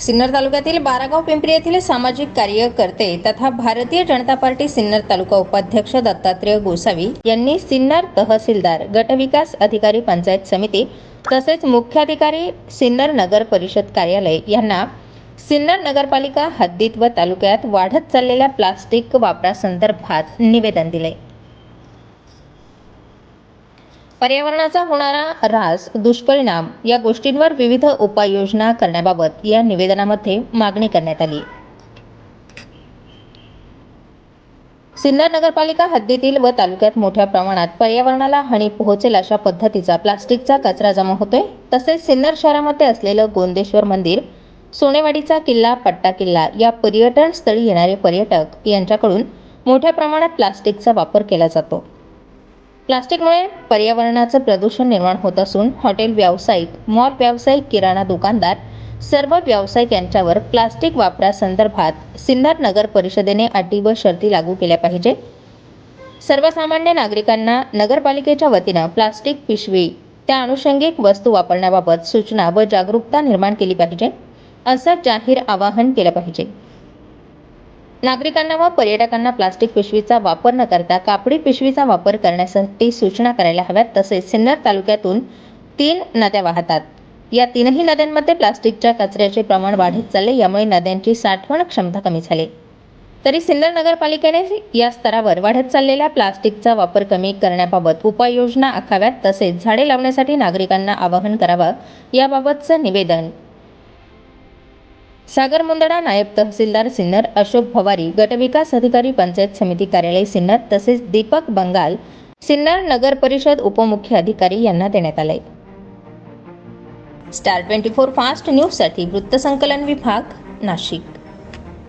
सिन्नर तालुक्यातील बारागाव पिंपरी येथील सामाजिक कार्यकर्ते तथा भारतीय जनता पार्टी सिन्नर तालुका उपाध्यक्ष दत्तात्रय गोसावी यांनी सिन्नर तहसीलदार गटविकास अधिकारी पंचायत समिती तसेच मुख्याधिकारी सिन्नर नगर परिषद कार्यालय यांना सिन्नर नगरपालिका हद्दीत व तालुक्यात वाढत चाललेल्या प्लास्टिक वापरासंदर्भात निवेदन दिले. पर्यावरणाचा होणारा ऱ्हास दुष्परिणाम या गोष्टींवर विविध उपाययोजना करण्याबाबत या निवेदनामध्ये मागणी करण्यात आली. सिन्नर नगरपालिका हद्दीतील व तालुक्यात मोठ्या प्रमाणात पर्यावरणाला हानी पोहोचेल अशा पद्धतीचा प्लास्टिकचा कचरा जमा होतोय. तसेच सिन्नर शहरामध्ये असलेलं गोंदेश्वर मंदिर सोनेवाडीचा किल्ला पट्टा किल्ला या पर्यटन स्थळी येणारे पर्यटक यांच्याकडून मोठ्या प्रमाणात प्लास्टिकचा वापर केला जातो. प्लास्टिकमुळे पर्यावरणाचं प्रदूषण निर्माण होत असून हॉटेल व्यावसायिक मॉल व्यावसायिक किराणा दुकानदार सर्व व्यावसायिक यांच्यावर प्लास्टिक वापरासंदर्भात सिन्नर नगर परिषदेने अटी व शर्ती लागू केल्या पाहिजे. सर्वसामान्य नागरिकांना नगरपालिकेच्या वतीनं प्लास्टिक पिशवी त्या अनुषंगिक वस्तू वापरण्याबाबत सूचना व जागरूकता निर्माण केली पाहिजे असं जाहीर आवाहन केलं पाहिजे. नागरिकांना व पर्यटकांना प्लास्टिक पिशवीचा वापर न करता कापडी पिशवीचा वापर करण्यासाठी सूचना करायला हव्यात तसेच सिन्नर तालुक्यातून तीन नद्या वाहतात. या तीनही नद्यांमध्ये प्लास्टिकच्या कचऱ्याचे प्रमाण वाढत चालले यामुळे नद्यांची साठवण क्षमता कमी झाली. तरी सिन्नर नगरपालिकेने या स्तरावर वाढत चाललेल्या प्लास्टिकचा वापर कमी करण्याबाबत उपाययोजना आखाव्यात तसेच झाडे लावण्यासाठी नागरिकांना आवाहन करावं याबाबतचं निवेदन सागर मुंदडा नायब तहसीलदार सिन्नर अशोक भवारी गटविकास अधिकारी पंचायत समिती कार्यालय सिन्नर तसेच दीपक बंगाल सिन्नर नगर परिषद उपमुख्य अधिकारी यांना देण्यात आले. स्टार ट्वेंटी फोर फास्ट न्यूजसाठी वृत्तसंकलन विभाग नाशिक.